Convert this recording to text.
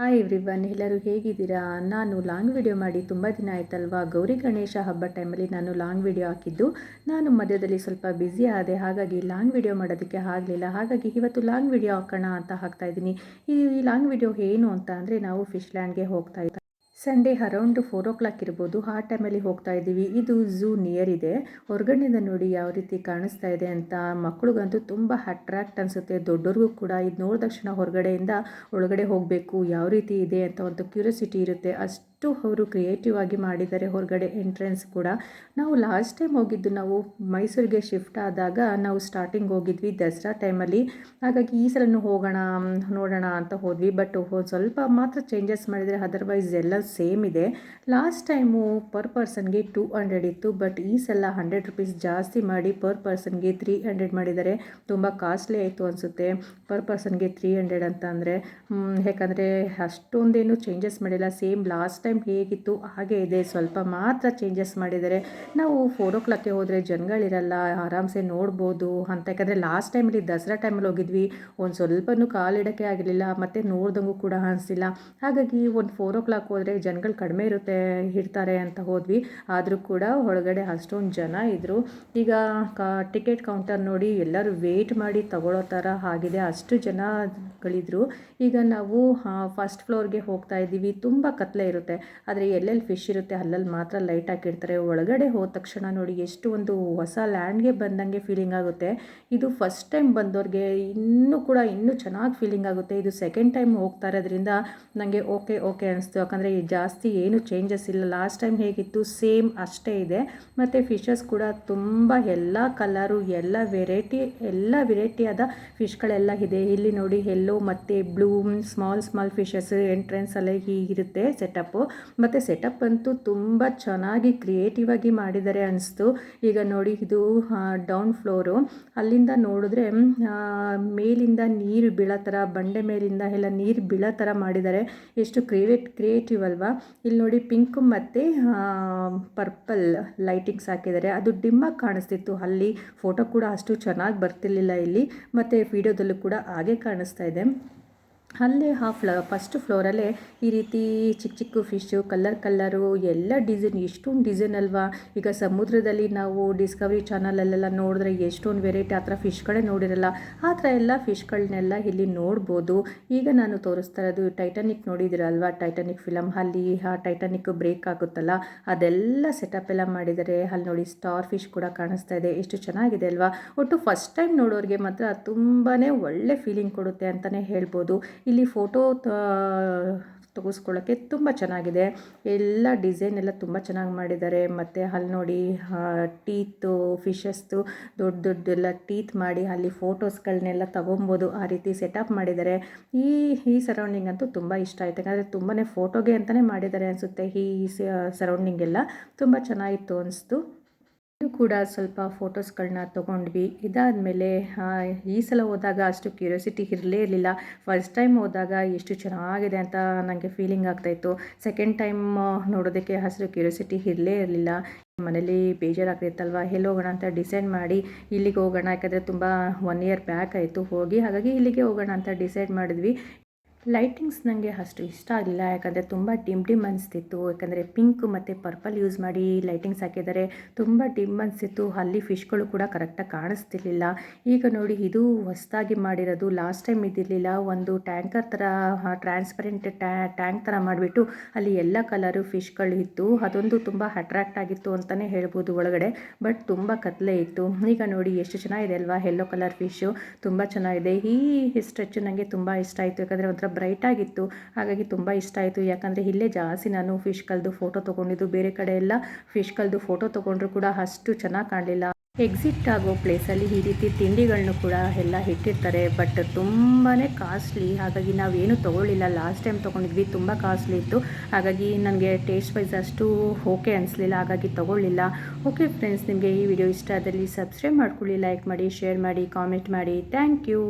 Hi everyone, ಎಲ್ಲರೂ ಹೇಗಿದ್ದೀರಾ? ನಾನು ಲಾಂಗ್ ವಿಡಿಯೋ ಮಾಡಿ ತುಂಬ ದಿನ ಆಯ್ತಲ್ವಾ? ಗೌರಿ ಗಣೇಶ ಹಬ್ಬ ಟೈಮಲ್ಲಿ ನಾನು ಲಾಂಗ್ ವಿಡಿಯೋ ಹಾಕಿದ್ದು. ನಾನು ಮಧ್ಯದಲ್ಲಿ ಸ್ವಲ್ಪ ಬ್ಯುಸಿ ಆದೆ, ಹಾಗಾಗಿ ಲಾಂಗ್ ವಿಡಿಯೋ ಮಾಡೋದಕ್ಕೆ ಆಗಲಿಲ್ಲ. ಹಾಗಾಗಿ ಇವತ್ತು ಲಾಂಗ್ ವಿಡಿಯೋ ಹಾಕೋಣ ಅಂತ ಹಾಕ್ತಾ ಇದ್ದೀನಿ. ಈ ಲಾಂಗ್ ವಿಡಿಯೋ ಏನು ಅಂತ ಅಂದರೆ ನಾವು ಫಿಶ್ ಲ್ಯಾಂಡ್ಗೆ ಹೋಗ್ತಾ ಇದ್ದ Sunday around four o'clock ಇರ್ಬೋದು, ಆ ಟೈಮಲ್ಲಿ ಹೋಗ್ತಾ ಇದ್ದೀವಿ. ಇದು ಝೂ ನಿಯರ್ ಇದೆ. ಹೊರಗಡೆಯಿಂದ ನೋಡಿ ಯಾವ ರೀತಿ ಕಾಣಿಸ್ತಾ ಇದೆ ಅಂತ ಮಕ್ಳಿಗಂತೂ ತುಂಬ ಅಟ್ರಾಕ್ಟ್ ಅನಿಸುತ್ತೆ. ದೊಡ್ಡವ್ರಿಗೂ ಕೂಡ ಇದು ನೋಡಿದ ತಕ್ಷಣ ಹೊರಗಡೆಯಿಂದ ಒಳಗಡೆ ಹೋಗಬೇಕು, ಯಾವ ರೀತಿ ಇದೆ ಅಂತ ಒಂದು ಕ್ಯೂರಿಯಾಸಿಟಿ ಇರುತ್ತೆ. ಅಷ್ಟು ಅವರು ಕ್ರಿಯೇಟಿವ್ ಆಗಿ ಮಾಡಿದ್ದಾರೆ ಹೊರಗಡೆ ಎಂಟ್ರೆನ್ಸ್ ಕೂಡ. ನಾವು ಲಾಸ್ಟ್ ಟೈಮ್ ಹೋಗಿದ್ದು, ನಾವು ಮೈಸೂರಿಗೆ ಶಿಫ್ಟ್ ಆದಾಗ ನಾವು ಸ್ಟಾರ್ಟಿಂಗ್ ಹೋಗಿದ್ವಿ ದಸರಾ ಟೈಮಲ್ಲಿ. ಹಾಗಾಗಿ ಈ ಸಲನೂ ಹೋಗೋಣ, ನೋಡೋಣ ಅಂತ ಹೋದ್ವಿ. ಬಟ್ ಸ್ವಲ್ಪ ಮಾತ್ರ ಚೇಂಜಸ್ ಮಾಡಿದರೆ ಅದರ್ವೈಸ್ ಎಲ್ಲ ಸೇಮ್ ಇದೆ. ಲಾಸ್ಟ್ ಟೈಮು ಪರ್ ಪರ್ಸನ್ಗೆ ಟೂ ಹಂಡ್ರೆಡ್ ಇತ್ತು ಬಟ್ ಈ ಸಲ ಹಂಡ್ರೆಡ್ ರುಪೀಸ್ ಜಾಸ್ತಿ ಮಾಡಿ ಪರ್ ಪರ್ಸನ್ಗೆ ತ್ರೀ ಹಂಡ್ರೆಡ್ ಮಾಡಿದ್ದಾರೆ ತುಂಬ ಕಾಸ್ಟ್ಲಿ ಆಯಿತು ಅನಿಸುತ್ತೆ. ಪರ್ ಪರ್ಸನ್ಗೆ ತ್ರೀ ಹಂಡ್ರೆಡ್ ಅಂತ ಅಂದರೆ ಯಾಕಂದರೆ ಅಷ್ಟೊಂದೇನು ಚೇಂಜಸ್ ಮಾಡಿಲ್ಲ. ಸೇಮ್ ಲಾಸ್ಟ್ ಟೈಮ್ ಹೇಗಿತ್ತು, ಹಾಗೆ ಇದೆ. ಸ್ವಲ್ಪ ಮಾತ್ರ ಚೇಂಜಸ್ ಮಾಡಿದ್ದಾರೆ ನಾವು ಫೋರ್ ಓ ಕ್ಲಾಕ್ಗೆ ಹೋದರೆ ಜನಗಳಿರಲ್ಲ ಆರಾಮ್ಸೆ ನೋಡ್ಬೋದು ಅಂತ. ಯಾಕಂದರೆ ಲಾಸ್ಟ್ ಟೈಮಲ್ಲಿ ದಸರಾ ಟೈಮಲ್ಲಿ ಹೋಗಿದ್ವಿ. ಒಂದು ಸ್ವಲ್ಪನೂ ಕಾಲಿಡೋಕ್ಕೆ ಆಗಿರಲಿಲ್ಲ, ಮತ್ತು ನೋಡ್ದಂಗೂ ಕೂಡ ಅನಿಸಿಲ್ಲ. ಹಾಗಾಗಿ ಒಂದು ಫೋರ್ ಓ ಕ್ಲಾಕ್ ಹೋದರೆ ಜನಗಳು ಕಡಿಮೆ ಇರುತ್ತೆ, ಇರ್ತಾರೆ ಅಂತ ಹೋದ್ವಿ. ಆದರೂ ಕೂಡ ಒಳಗಡೆ ಅಷ್ಟೊಂದು ಜನ ಇದ್ದರು ಈಗ ಕಾ, ಟಿಕೆಟ್ ಕೌಂಟರ್ ನೋಡಿ ಎಲ್ಲರೂ ವೆಯ್ಟ್ ಮಾಡಿ ತಗೊಳ್ಳೋ ಥರ ಆಗಿದೆ. ಅಷ್ಟು ಜನಗಳಿದ್ರು. ಈಗ ನಾವು ಫಸ್ಟ್ ಫ್ಲೋರ್ಗೆ ಹೋಗ್ತಾ ಇದ್ದೀವಿ. ತುಂಬ ಕತ್ಲೆ ಇರುತ್ತೆ. ಆದರೆ ಎಲ್ಲೆಲ್ಲಿ ಫಿಶ್ ಇರುತ್ತೆ ಅಲ್ಲಲ್ಲಿ ಮಾತ್ರ ಲೈಟ್ ಹಾಕಿರ್ತಾರೆ. ಒಳಗಡೆ ಹೋದ ತಕ್ಷಣ ನೋಡಿ ಎಷ್ಟು ಒಂದು ಹೊಸ ಲ್ಯಾಂಡ್ಗೆ ಬಂದಂಗೆ ಫೀಲಿಂಗ್ ಆಗುತ್ತೆ. ಇದು ಫಸ್ಟ್ ಟೈಮ್ ಬಂದವ್ರಿಗೆ ಇನ್ನೂ ಕೂಡ ಇನ್ನೂ ಚೆನ್ನಾಗಿ ಫೀಲಿಂಗ್ ಆಗುತ್ತೆ. ಇದು ಸೆಕೆಂಡ್ ಟೈಮ್ ಹೋಗ್ತಾ ಇರೋದ್ರಿಂದ ನನಗೆ ಓಕೆ ಓಕೆ ಅನಿಸ್ತು. ಯಾಕಂದರೆ ಜಾಸ್ತಿ ಏನು ಚೇಂಜಸ್ ಇಲ್ಲ. ಲಾಸ್ಟ್ ಟೈಮ್ ಹೇಗಿತ್ತು? ಸೇಮ್ ಅಷ್ಟೇ ಇದೆ. ಮತ್ತು ಫಿಶಸ್ ಕೂಡ ತುಂಬ ಎಲ್ಲ ಕಲರು ಎಲ್ಲ ವೆರೈಟಿ ಎಲ್ಲ ವೆರೈಟಿಯಾದ ಫಿಶ್ಗಳೆಲ್ಲ ಇದೆ. ಇಲ್ಲಿ ನೋಡಿ ಎಲ್ಲೋ ಮತ್ತು ಬ್ಲೂ ಸ್ಮಾಲ್ ಸ್ಮಾಲ್ ಫಿಶಸ್ ಎಂಟ್ರೆನ್ಸಲ್ಲೇ ಹೀಗಿರುತ್ತೆ ಸೆಟಪ್ಪು ಮತ್ತು ಸೆಟಪ್ ಅಂತೂ ತುಂಬ ಚೆನ್ನಾಗಿ ಕ್ರಿಯೇಟಿವ್ ಆಗಿ ಮಾಡಿದ್ದಾರೆ ಅನಿಸ್ತು. ಈಗ ನೋಡಿ ಇದು ಡೌನ್ ಫ್ಲೋರು ಅಲ್ಲಿಂದ ನೋಡಿದ್ರೆ ಮೇಲಿಂದ ನೀರು ಬೀಳೋ ಥರ, ಬಂಡೆ ಮೇಲಿಂದ ಎಲ್ಲ ನೀರು ಬೀಳೋ ಥರ ಮಾಡಿದ್ದಾರೆ. ಎಷ್ಟು ಕ್ರಿಯೇಟ್ ಕ್ರಿಯೇಟಿವ್ ಅಲ್ವಾ. ಇಲ್ಲಿ ನೋಡಿ ಪಿಂಕ್ ಮತ್ತು ಪರ್ಪಲ್ ಲೈಟಿಂಗ್ಸ್ ಹಾಕಿದ್ದಾರೆ. ಅದು ಡಿಮ್ಮಾಗಿ ಕಾಣಿಸ್ತಿತ್ತು. ಅಲ್ಲಿ ಫೋಟೋ ಕೂಡ ಅಷ್ಟು ಚೆನ್ನಾಗಿ ಬರ್ತಿರ್ಲಿಲ್ಲ ಇಲ್ಲಿ. ಮತ್ತು ವಿಡಿಯೋದಲ್ಲೂ ಕೂಡ ಹಾಗೆ ಕಾಣಿಸ್ತಾ ಇದೆ. ಅಲ್ಲೇ ಆ ಫ್ಲ ಫಸ್ಟ್ ಫ್ಲೋರಲ್ಲೇ ಈ ರೀತಿ ಚಿಕ್ಕ ಚಿಕ್ಕ ಫಿಶ್ಶು ಕಲ್ಲರ್ ಕಲ್ಲರು, ಎಲ್ಲ ಡಿಸೈನ್ ಎಷ್ಟೊಂದು ಡಿಸೈನ್ ಅಲ್ವಾ? ಈಗ ಸಮುದ್ರದಲ್ಲಿ ನಾವು ಡಿಸ್ಕವರಿ ಚಾನಲಲ್ಲೆಲ್ಲ ನೋಡಿದ್ರೆ ಎಷ್ಟೊಂದು ವೆರೈಟಿ ಆ ಥರ ಫಿಶ್ಗಳೇ ನೋಡಿರಲ್ಲ. ಆ ಥರ ಎಲ್ಲ ಫಿಶ್ಗಳನ್ನೆಲ್ಲ ಇಲ್ಲಿ ನೋಡ್ಬೋದು. ಈಗ ನಾನು ತೋರಿಸ್ತಾ ಇರೋದು ಟೈಟಾನಿಕ್ ನೋಡಿದಿರಲ್ವಾ ಟೈಟಾನಿಕ್ ಫಿಲಮ್ ಅಲ್ಲಿ ಆ ಟೈಟಾನಿಕ್ ಬ್ರೇಕ್ ಆಗುತ್ತಲ್ಲ? ಅದೆಲ್ಲ ಸೆಟಪ್ ಎಲ್ಲ ಮಾಡಿದ್ದಾರೆ. ಅಲ್ಲಿ ನೋಡಿ ಸ್ಟಾರ್ ಫಿಶ್ ಕೂಡ ಕಾಣಿಸ್ತಾ ಇದೆ. ಎಷ್ಟು ಚೆನ್ನಾಗಿದೆ ಅಲ್ವಾ? ಒಟ್ಟು ಫಸ್ಟ್ ಟೈಮ್ ನೋಡೋರಿಗೆ ಮಾತ್ರ ತುಂಬಾ ಒಳ್ಳೆ ಫೀಲಿಂಗ್ ಕೊಡುತ್ತೆ ಅಂತಲೇ ಹೇಳ್ಬೋದು. ಇಲ್ಲಿ ಫೋಟೋ ತೆಗೆಸ್ಕೊಳ್ಳೋಕ್ಕೆ ತುಂಬ ಚೆನ್ನಾಗಿದೆ. ಎಲ್ಲ ಡಿಸೈನ್ ಎಲ್ಲ ತುಂಬ ಚೆನ್ನಾಗಿ ಮಾಡಿದ್ದಾರೆ. ಮತ್ತು ಅಲ್ಲಿ ನೋಡಿ ಟೀತು ಫಿಶಸ್ದು ದೊಡ್ಡ ದೊಡ್ಡೆಲ್ಲ ಟೀತ್ ಮಾಡಿ ಅಲ್ಲಿ ಫೋಟೋಸ್ಗಳನ್ನೆಲ್ಲ ತೊಗೊಬೋದು. ಆ ರೀತಿ ಸೆಟಪ್ ಮಾಡಿದ್ದಾರೆ. ಈ ಈ ಸರೌಂಡಿಂಗ್ ಅಂತೂ ತುಂಬ ಇಷ್ಟ ಆಯಿತು. ಯಾಕಂದರೆ ತುಂಬಾ ಫೋಟೋಗೆ ಅಂತಲೇ ಮಾಡಿದ್ದಾರೆ ಅನಿಸುತ್ತೆ. ಈ ಸರೌಂಡಿಂಗ್ ಎಲ್ಲ ತುಂಬ ಚೆನ್ನಾಗಿತ್ತು ಅನಿಸ್ತು. ಕೂಡ ಸ್ವಲ್ಪ ಫೋಟೋಸ್ಗಳನ್ನ ತೊಗೊಂಡ್ವಿ. ಇದಾದಮೇಲೆ ಈ ಸಲ ಹೋದಾಗ ಅಷ್ಟು ಕ್ಯೂರಿಯಾಸಿಟಿ ಇರಲೇ ಇರಲಿಲ್ಲ. ಫಸ್ಟ್ ಟೈಮ್ ಹೋದಾಗ ಎಷ್ಟು ಚೆನ್ನಾಗಿದೆ ಅಂತ ನನಗೆ ಫೀಲಿಂಗ್ ಆಗ್ತಾಯಿತ್ತು ಸೆಕೆಂಡ್ ಟೈಮ್ ನೋಡೋದಕ್ಕೆ ಅಷ್ಟು ಕ್ಯೂರಿಯಾಸಿಟಿ ಇರಲೇ ಇರಲಿಲ್ಲ. ಮನೇಲಿ ಬೇಜಾರಾಗ್ತಿತ್ತಲ್ವ? ಎಲ್ಲಿ ಹೋಗೋಣ ಅಂತ ಡಿಸೈಡ್ ಮಾಡಿ ಇಲ್ಲಿಗೆ ಹೋಗೋಣ. ಯಾಕಂದರೆ ತುಂಬ ಒನ್ ಇಯರ್ ಬ್ಯಾಕ್ ಆಯಿತು. ಹೋಗಿ ಹಾಗಾಗಿ ಇಲ್ಲಿಗೆ ಹೋಗೋಣ ಅಂತ ಡಿಸೈಡ್ ಮಾಡಿದ್ವಿ. ಲೈಟಿಂಗ್ಸ್ ನನಗೆ ಅಷ್ಟು ಇಷ್ಟ ಆಗಲಿಲ್ಲ, ಯಾಕಂದರೆ ತುಂಬ ಡಿಮ್ ಡಿಮ್ ಅನಿಸ್ತಿತ್ತು. ಯಾಕಂದರೆ ಪಿಂಕ್ ಮತ್ತು ಪರ್ಪಲ್ ಯೂಸ್ ಮಾಡಿ ಲೈಟಿಂಗ್ಸ್ ಹಾಕಿದ್ದಾರೆ ತುಂಬ ಡಿಮ್ ಅನಿಸ್ತಿತ್ತು. ಅಲ್ಲಿ ಫಿಶ್ಗಳು ಕೂಡ ಕರೆಕ್ಟಾಗಿ ಕಾಣಿಸ್ತಿರ್ಲಿಲ್ಲ. ಈಗ ನೋಡಿ, ಇದು ಹೊಸದಾಗಿ ಮಾಡಿರೋದು. ಲಾಸ್ಟ್ ಟೈಮ್ ಇದ್ದಿರಲಿಲ್ಲ. ಒಂದು ಟ್ಯಾಂಕರ್ ಥರ ಟ್ರಾನ್ಸ್ಪರೆಂಟ್ ಟ್ಯಾಂಕ್ ಥರ ಮಾಡಿಬಿಟ್ಟು ಅಲ್ಲಿ ಎಲ್ಲ ಕಲರು ಫಿಶ್ಗಳು ಇತ್ತು. ಅದೊಂದು ತುಂಬ ಅಟ್ರ್ಯಾಕ್ಟ್ ಆಗಿತ್ತು ಅಂತಲೇ ಹೇಳ್ಬೋದು ಒಳಗಡೆ ಬಟ್ ತುಂಬ ಕತ್ಲೆ ಇತ್ತು. ಈಗ ನೋಡಿ, ಎಷ್ಟು ಚೆನ್ನಾಗಿದೆ ಅಲ್ವಾ? ಯೆಲ್ಲೋ ಕಲರ್ ಫಿಶ್ಶು ತುಂಬ ಚೆನ್ನಾಗಿದೆ. ಈ ಸ್ಟ್ರೆಚ್ ನನಗೆ ತುಂಬ ಇಷ್ಟ ಆಯಿತು. ಯಾಕಂದರೆ ಒಂಥರ ಬ್ರೈಟ್ ಆಗಿತ್ತು. ಹಾಗಾಗಿ ತುಂಬ ಇಷ್ಟ ಆಯಿತು. ಯಾಕಂದರೆ ಇಲ್ಲೇ ಜಾಸ್ತಿ ನಾನು ಫಿಶ್ ಕಲ್ದು ಫೋಟೋ ತೊಗೊಂಡಿದ್ದು. ಬೇರೆ ಕಡೆ ಎಲ್ಲ ಫಿಶ್ ಕಲ್ದು ಫೋಟೋ ತೊಗೊಂಡ್ರು ಕೂಡ ಅಷ್ಟು ಚೆನ್ನಾಗಿ ಕಾಣಲಿಲ್ಲ. ಎಕ್ಸಿಟ್ ಆಗೋ ಪ್ಲೇಸಲ್ಲಿ ಈ ರೀತಿ ತಿಂಡಿಗಳನ್ನು ಕೂಡ ಎಲ್ಲ ಇಟ್ಟಿರ್ತಾರೆ. ಬಟ್ ತುಂಬಾ ಕಾಸ್ಟ್ಲಿ ಹಾಗಾಗಿ ನಾವೇನು ತೊಗೊಳ್ಳಿಲ್ಲ. Last time ತೊಗೊಂಡಿದ್ವಿ. ತುಂಬ ಕಾಸ್ಟ್ಲಿ ಇತ್ತು. ಹಾಗಾಗಿ ನನಗೆ ಟೇಸ್ಟ್ ವೈಸ್ ಅಷ್ಟು ಓಕೆ ಅನಿಸ್ಲಿಲ್ಲ. ಹಾಗಾಗಿ ತೊಗೊಳ್ಳಿಲ್ಲ. ಓಕೆ ಫ್ರೆಂಡ್ಸ್ ನಿಮಗೆ ಈ ವಿಡಿಯೋ ಇಷ್ಟ ಆದಲ್ಲಿ ಸಬ್ಸ್ಕ್ರೈಬ್ ಮಾಡ್ಕೊಳ್ಳಿ ಲೈಕ್ ಮಾಡಿ ಶೇರ್ ಮಾಡಿ ಕಾಮೆಂಟ್ ಮಾಡಿ. Thank you